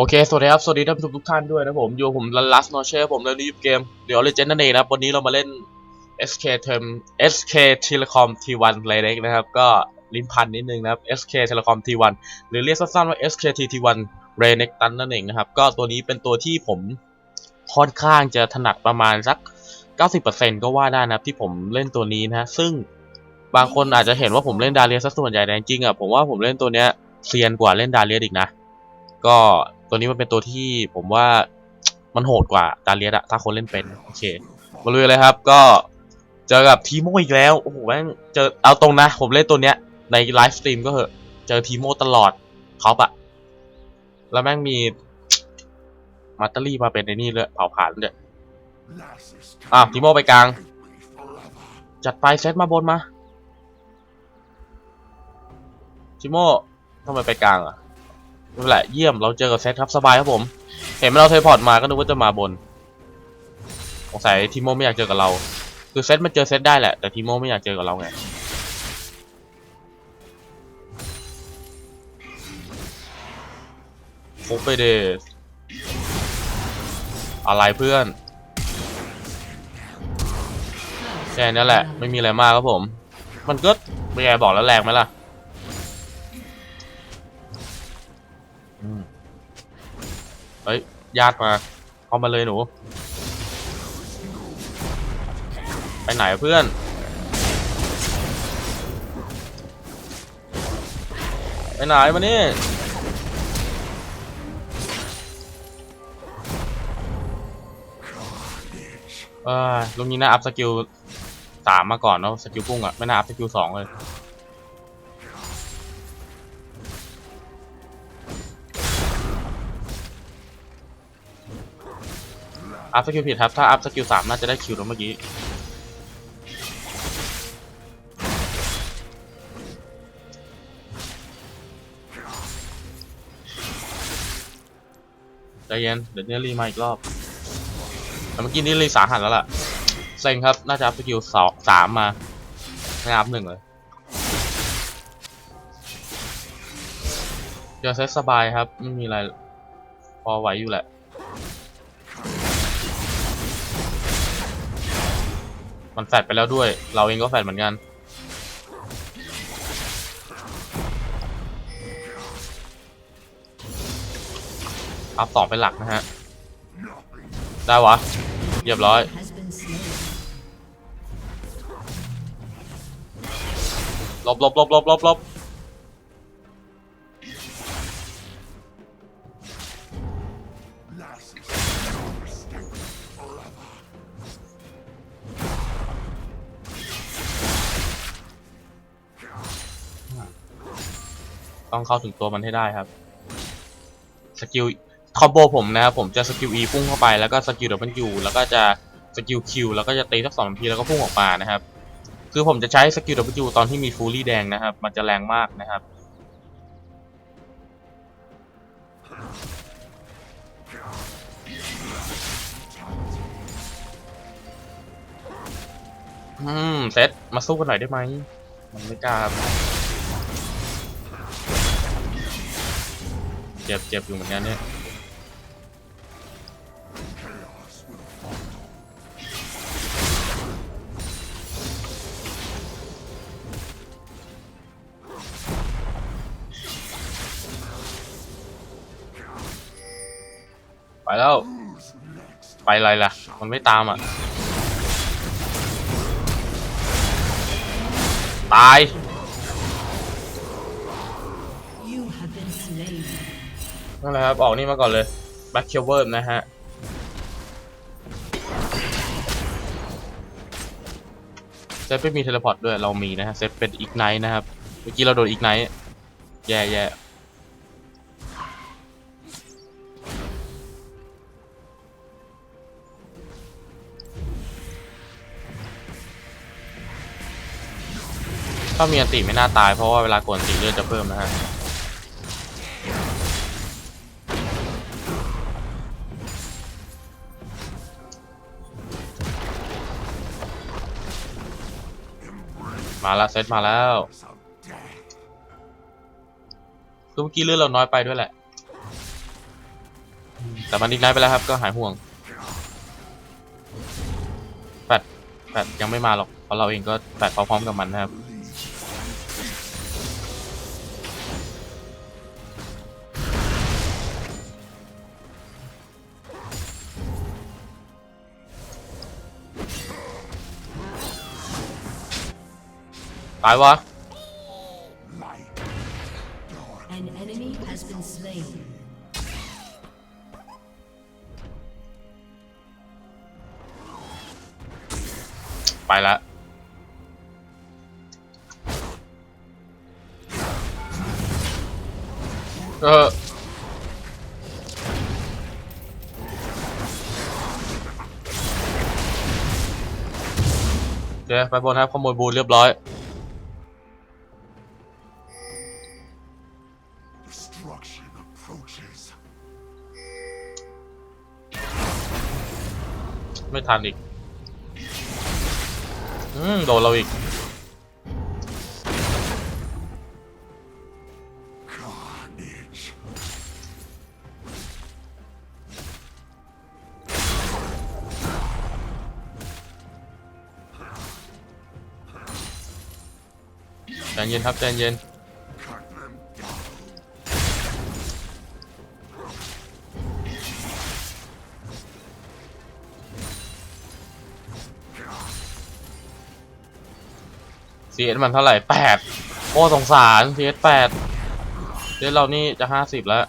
โอเค สวัสดีครับ สวัสดีท่านผู้ชมทุกท่านด้วยนะผมอยู่ผมลันลัสนอเช่ผมในรีบเกม เดี๋ยวเลเจนด์นั่นเองนะครับ วันนี้เรามาเล่น SK Term SK Telecom T1 Direct นะครับ ก็ลิ้นพันนิดนึงนะครับ SK Telecom T1 หรือเรียกสั้นๆว่า SKT T1 r e n e c t นั่นเองนะครับ ก็ตัวนี้เป็นตัวที่ผมค่อนข้างจะถนัดประมาณสัก 90%ก็ว่าได้นะครับที่ผมเล่นตัวนี้นะฮะซึ่งบางคนอาจจะเห็นว่าผมเล่นดาเลียซะส่วนใหญ่แต่จริงๆอะผมว่าผมเล่นตัวเนี้ยเซียนกว่าเล่นดาเลียอีกนะ ก็ ตัวนี้มันเป็นตัวที่ผมว่ามันโหดกว่าดาเลียสอะถ้าคนเล่นเป็น โอเค มาลุยเลยครับ ก็เจอกับทีโมอีกแล้ว โอ้โหแม่งเจอเอาตรงนะ ผมเล่นตัวเนี้ย ในไลฟ์สตรีมก็เหอะเจอทีโมตลอดเขาปะแล้วแม่งมีมาตเตอรี่มาเป็นในนี่เลยเผาผ่านเลยอะทีโมไปกลาง จัดไปเซตมาบนมาทีโมทำไมไปกลางอะ นั่นแหละเยี่ยมเราเจอกับเซตครับสบายครับผม เห็นเราเทพอร์ตมาก็นึกว่าจะมาบนสงสัยทีโมไม่อยากเจอกับเรา คือเซตมันเจอเซตได้แหละ แต่ทีโมไม่อยากเจอกับเราไงโคไปเดสอะไรเพื่อนแค่นี้แหละ ไม่มีอะไรมากครับผม มันก็ไม่ไงบอกแล้วแรงไหมล่ะ อืมเฮ้ยญาติมาเข้ามาเลยหนู ไปไหนเพื่อน ไปไหนมานี่เออลุงนี้น่าอัพสกิลสามมาก่อนเนาะสกิลพุ่งอะไม่น่าอัพสกิลสองเลย อัพสกิลผิดครับ ถ้าอัพสกิลสามน่าจะได้คิวแล้วเมื่อกี้ ใจเย็น เดี๋ยวนี่ยรีมาอีกรอบ แต่เมื่อกี้นี่รีสาหัสแล้วล่ะ เซ็งครับ น่าจะอัพสกิลสองสามมา ไม่อัพหนึ่งเลยเดี๋ยวเซตสบายครับ ไม่มีอะไร พอไหวอยู่แหละ มันแฟดไปแล้วด้วย เราเองก็แฟดเหมือนกัน อัพสองเป็นหลักนะฮะ ได้วะเรียบร้อย ลบหลบหลบหลบหลบหลบ ต้องเข้าถึงตัวมันให้ได้ครับสกิลคอมโบผมนะครับผมจะสกิล E พุ่งเข้าไปแล้วก็สกิล W แล้วก็จะสกิล Q แล้วก็จะตีสักสองทีแล้วก็พุ่งออกมานะครับ คือผมจะใช้สกิล W ตอนที่มีฟูลี่แดงนะครับ มันจะแรงมากนะครับ อืม เซตมาสู้กันหน่อยได้ไหม มันไม่กล้าครับ เจ็บเจ็บอยู่เหมือนกันเนี่ยไปแล้ว ไปอะไรล่ะ มันไม่ตามอะ ตาย นั่นแหละครับ ออกนี่มาก่อนเลยแบ็คเคเวิร์นะฮะเซฟไม่มีเทเลพอร์ตด้วย เรามีนะฮะเซฟเป็นอีกไนท์นะครับ เมื่อกี้เราโดนอีกไนท์แย่แย่ถ้ามีอันติไม่น่าตายเพราะว่าเวลากดอันติเลือดจะเพิ่มนะฮะ มาแล้วเซตมาแล้วคือเมื่อกี้เลือดเราน้อยไปด้วยแหละ แต่มันดีไนท์ไปแล้วครับก็หายห่วงแปดแปดยังไม่มาหรอกเพราะเราเองก็แปดพร้อมๆกับมันนะครับ ตายวะ An enemy has been slain. ไปละเออโอเคไปบนครับขโมยบูนเรียบร้อย ไม่ทันอีก อืม โดนเราอีก ใจเย็นครับใจเย็น ซีเอสมันเท่าไหร่แปดโอ้สงสารซีเอสแปดเดี๋ยวเรานี่จะห้าสิบแล้ว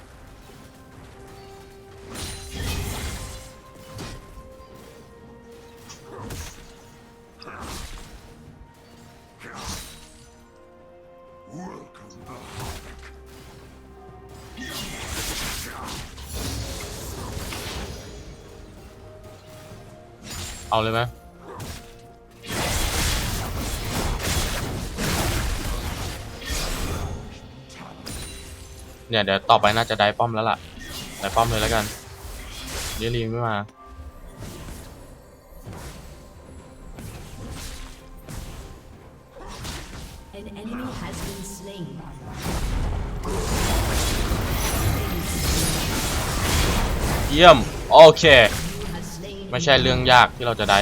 เอาเลยไหม เนี่ยเดี๋ยวต่อไปน่าจะได้ป้อมแล้วล่ะได้ป้อมเลยแล้วกันเดี๋ยวรีไม่มา An enemy has been slain. เยี่ยม โอเค You have slain. ไม่ใช่เรื่องยากที่เราจะได้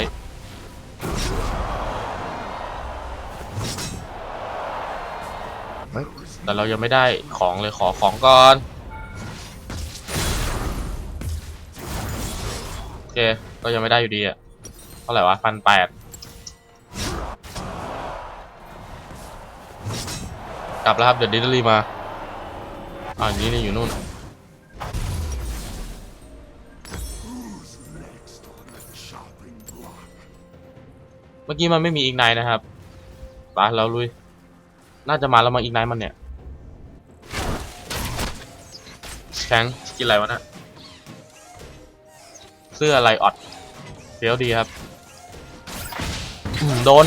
แต่เรายังไม่ได้ของเลยขอของก่อนโอเคก็ยังไม่ได้อยู่ดีอะเท่าไหร่วะพันแปดกลับแล้วครับเดี๋ยวดิลิเวอรี่มาอ่านี่นี่อยู่นู่นเมื่อกี้มันไม่มีอีกไนนะครับไปเราลุย น่าจะมาแล้วมาอีกไนมันเนี่ย แข็งกินอะไรวะน่ะเสื้ออะไรออดเฟี้ยวดีครับโดน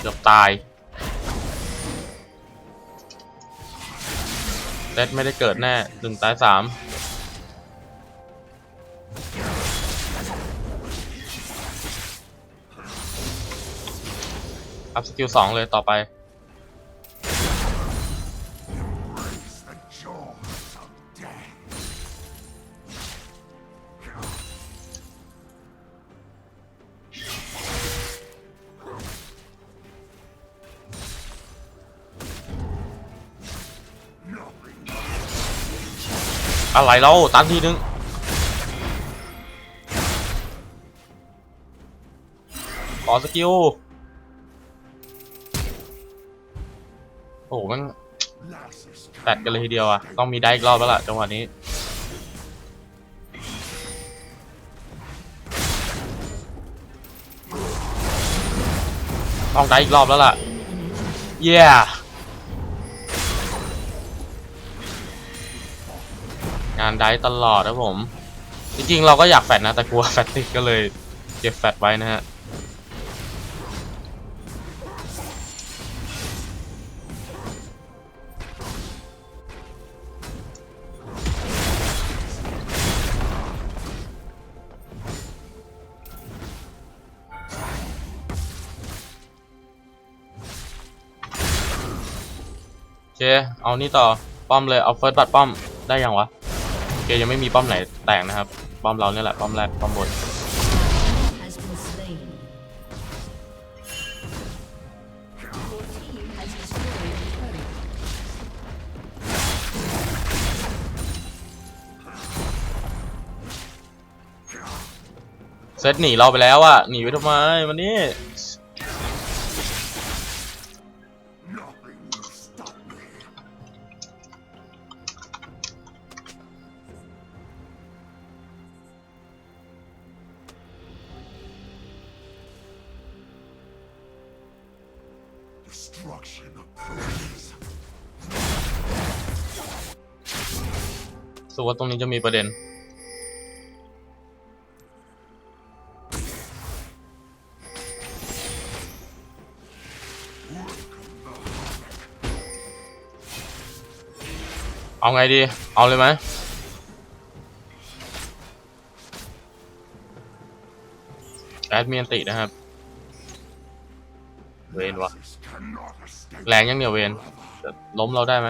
เกือบตายเซตไม่ได้เกิดแน่หนึ่งตายสาม อัพสกิลสองเลยต่อไป อะไรเราตันทีนึงขอสกิล หมันแตดกันเลยทีเดียวอะต้องมีได้อีกรอบแล้วล่ะจังหวะนี้ ต้องได้อีกรอบแล้วล่ะ เย้งานได้ตลอดนะผม จริงๆ เราก็อยากแฟดนะ แต่กลัวแฟดติดก็เลยเก็บแฟดไว้นะฮะ เอานี่ต่อป้อมเลยเอาเฟิร์สบัตป้อมได้ยังวะโอเคยังไม่มีป้อมไหนแตกนะครับป้อมเราเนี่ยแหละป้อมแรกป้อมบนเซตหนีเราไปแล้วอะหนีไปทำไมมันนี่ ว่าตรงนี้จะมีประเด็น เอาไงดี เอาเลยไหมแอดมีอันตินะครับ เวนวะแรงยังเนี่ยเวนล้มเราได้ไหม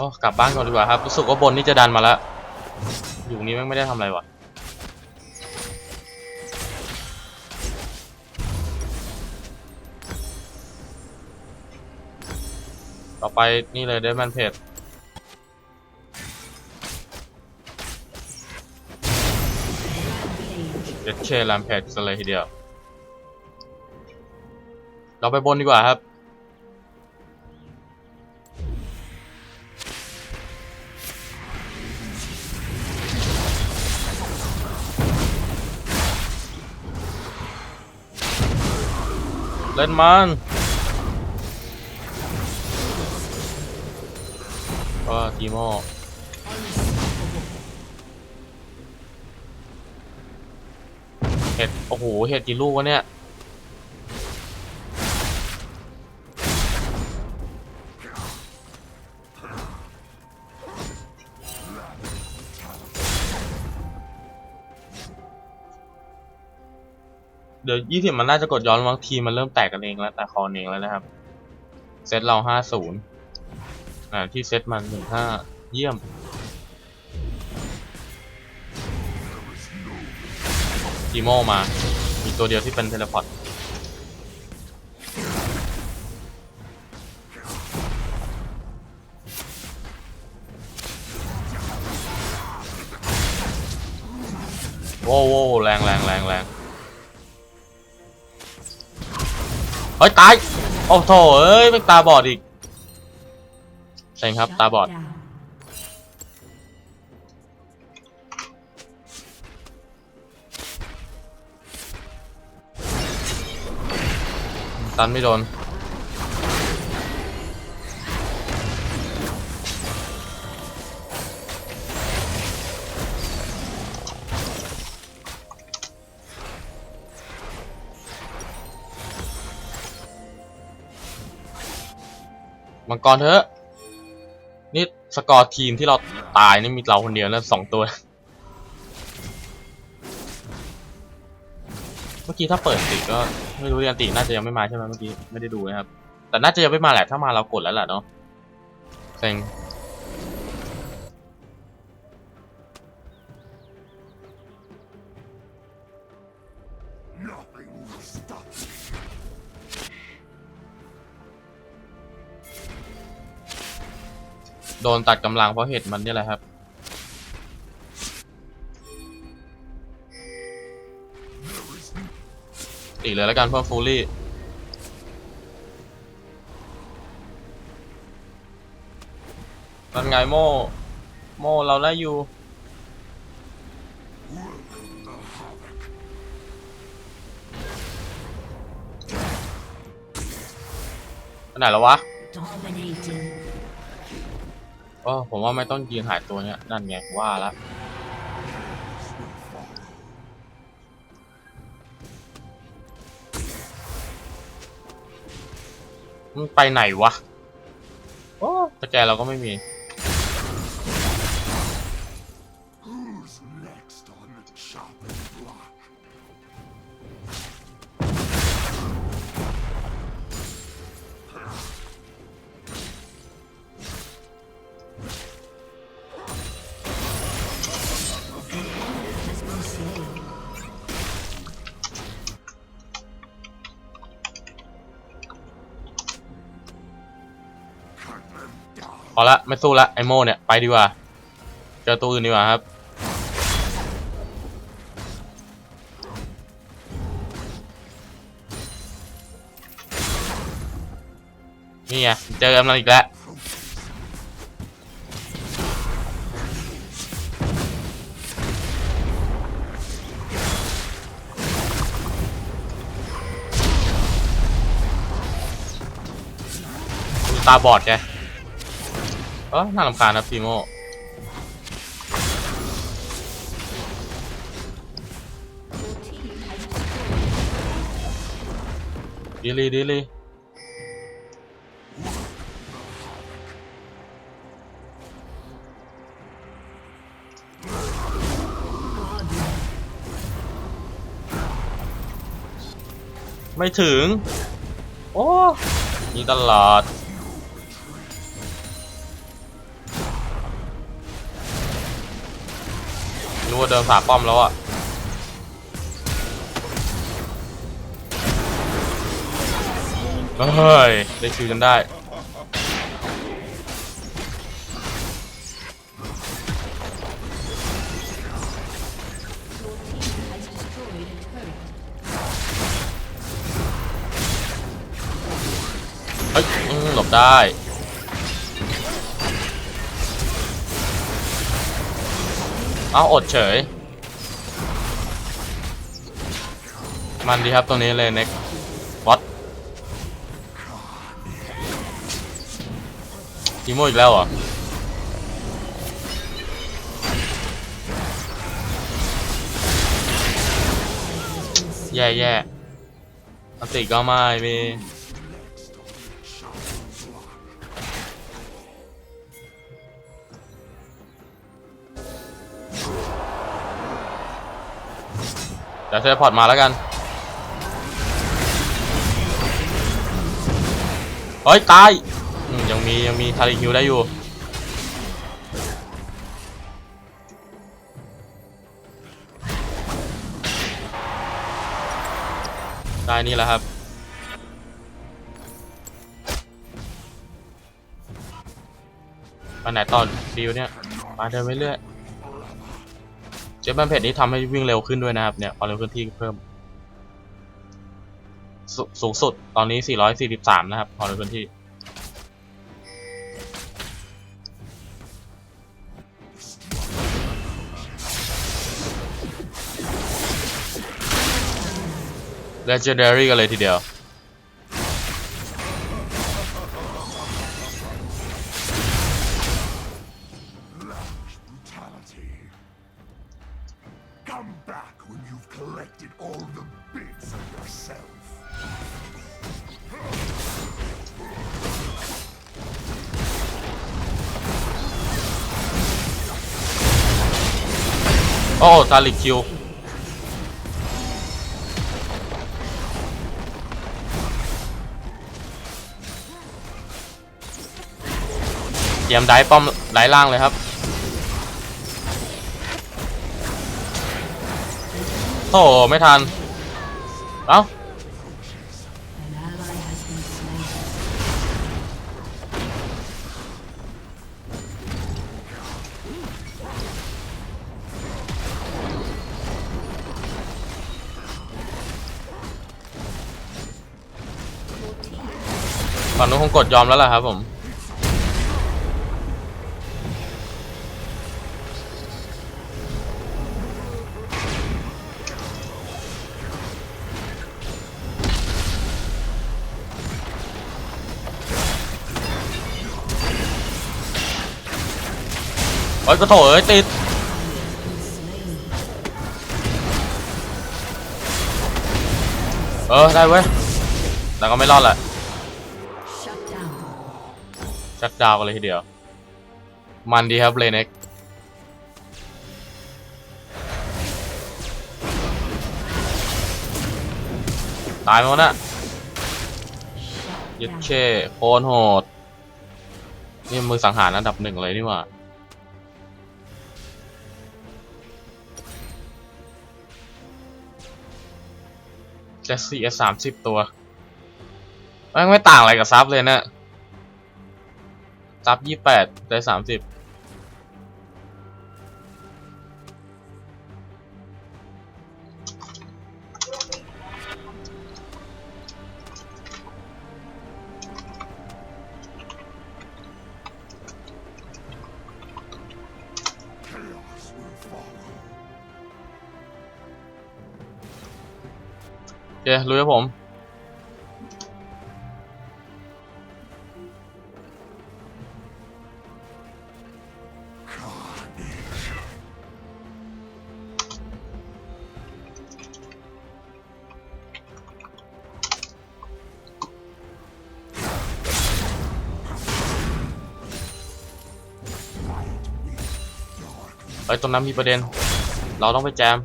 อ้กลับบ้านก่อนดีกว่าครับ รู้สึกว่าบนนี่จะดันมาแล้ว อยู่นี่ไม่ได้ทำอะไรวะต่อไปนี่เลยเดม n นเพจเดชเช่แลมเพจเลยทีเดียว เราไปบนดีกว่าครับ ล่นมันก็ทีโมเห็ด โอ้โห เห็ดกี่ลูกวะเนี่ย เดี๋ยวยี่สิบมันน่าจะกดย้อนบางทีมันเริ่มแตกกันเองแล้วแต่คอนเองแล้วนะครับ เซตเราห้าศูนย์อ่าที่เซตมันหนึ่งห้าเยี่ยมทีโมมา มีตัวเดียวที่เป็นเทเลพอร์ตโว้โว้แรงแรงแรงแรง เฮ้ยตาย โอ้โถเอ้ยไม่ตาบอดอีกเซ็งครับตาบอด ตันไม่โดน มังกรเถอะ นี่สกอร์ทีมที่เราตายนี่มีเราคนเดียวนะสองตัว เมื่อกี้ถ้าเปิดติก็ไม่รู้ยันติน่าจะยังไม่มาใช่ไหมเมื่อกี้ไม่ได้ดูนะครับ แต่น่าจะยังไม่มาแหละถ้ามาเรากดแล้วแหละเนาะเซ็ง โดนตัดกำลังเพราะเหตุมันนี่แหละครับ There is ตีเลยแล้วกันเพิ่มฟูลี่นั่นไงโม่โม่เราได้อยู่ไหนแล้ววะ ก็ผมว่าไม่ต้องยืนหายตัวเนี้ยนั่นไงว่าละมันไปไหนวะโอ้ตะแกเราก็ไม่มี ละไม่สู้ละไอโมเนี่ยไปดีกว่าเจอตัวอื่นดีกว่าครับนี่ไงเจอกันมาอีกแล้วตาบอดไง เออน่ารำคาญนะพีโมดีลีดีลีไม่ถึง โอ้นี่ตลอด เดินฝาป้อมแล้วอะเฮ้ย ได้คิวจนได้เฮ้ยหลบได้ เอาอดเฉย มันดีครับตรงนี้เลยเน็กวัดทีโมอีกแล้วเหรอแย่แย่อันติก็ไม่มี เดี๋ยวเทเลพอร์ตมาแล้วกัน เฮ้ย ตายยังมียังมีทาริคิวได้อยู่ ได้นี่แล้วครับไปไหนตอนฟิวเนี่ย มาเดินไปเรื่อย เจ็ตแบนเพจนี้ทำให้วิ่งเร็วขึ้นด้วยนะครับเนี่ยความเร็วเคลื่อนที่เพิ่มสสูงสุดตอนนี้ 443 นะครับความเร็วเคลื่อนที่ Legendary กันเลยทีเดียว collected all the bits of yourself. โอ้ทาริคิว เตรียมได้ป้อมได้ล่างเลยครับ โอ้ไม่ทัน เอ้าฝั่งนู้นคงกดยอมแล้วล่ะครับผม อ้ยก็โถเอ้ยติดเออได้เว้ยแต่ก็ไม่รอดแหละชัดดาวกันเลยทีเดียว มันดีครับเลเน็กตายไหมวนะยึดเช่โคนโหด นี่มือสังหารอันดับหนึ่งเลยนี่หว่า จสซี่เอสามสิบตัวแม่ไม่ต่างอะไรกับซับเลยนะซับยี่แปดได้สามสิบ เครู้ครับผม Carnage. เอ้ยตรงนั้นมีประเด็น เราต้องไปแจม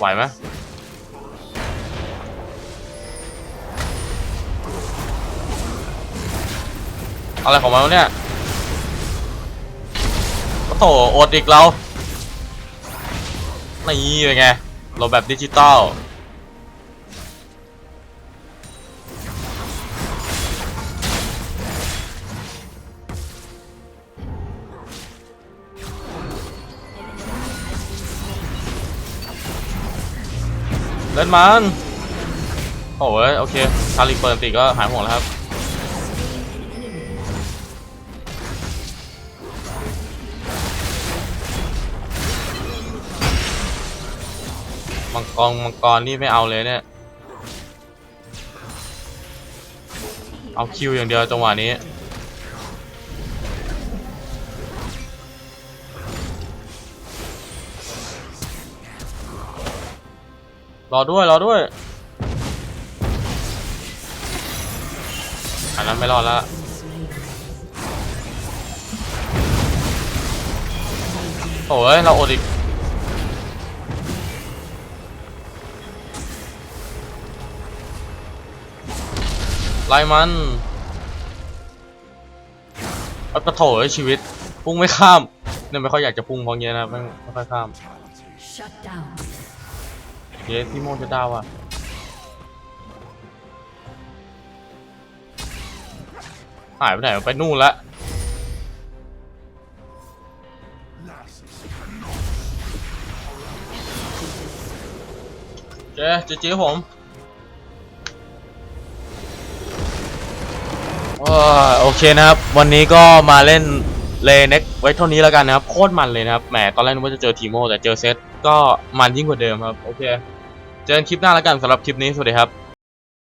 ไหวไหมอะไรของมันเนี่ยโอ้โถอดอีกเรา นี่เป็นไง เราแบบดิจิตอล เล่นมันโอ้ยโอเคชาลีเปิดติก็หายห่วงแล้วครับมังกรมังกรนี่ไม่เอาเลยเนี่ย เอาคิวอย่างเดียวจังหวะนี้ รอด้วยรอด้วย อันนั้นไม่รอดแล้วโอ้ยเราอดอีกไล่มันเอากระโถยชีวิต พุ่งไม่ข้ามเนี่ยไม่ค่อยอยากจะพุ่งเพราะเงี้ยนะไม่ไม่ค่อยข้าม เย้พี่โมจะดาวอะหายไปไหนไปนู่นละเจ๊เจ๊เจ๊ผมอ่าโอเคนะครับ วันนี้ก็มาเล่นเลเน็กไว้เท่านี้แล้วกันนะครับ โคตรมันเลยนะครับ แหมตอนแรกนึกว่าจะเจอทีโมแต่เจอเซตก็มันยิ่งกว่าเดิมครับ โอเค เจอกันคลิปหน้าแล้วกันสำหรับคลิปนี้ สวัสดีครับ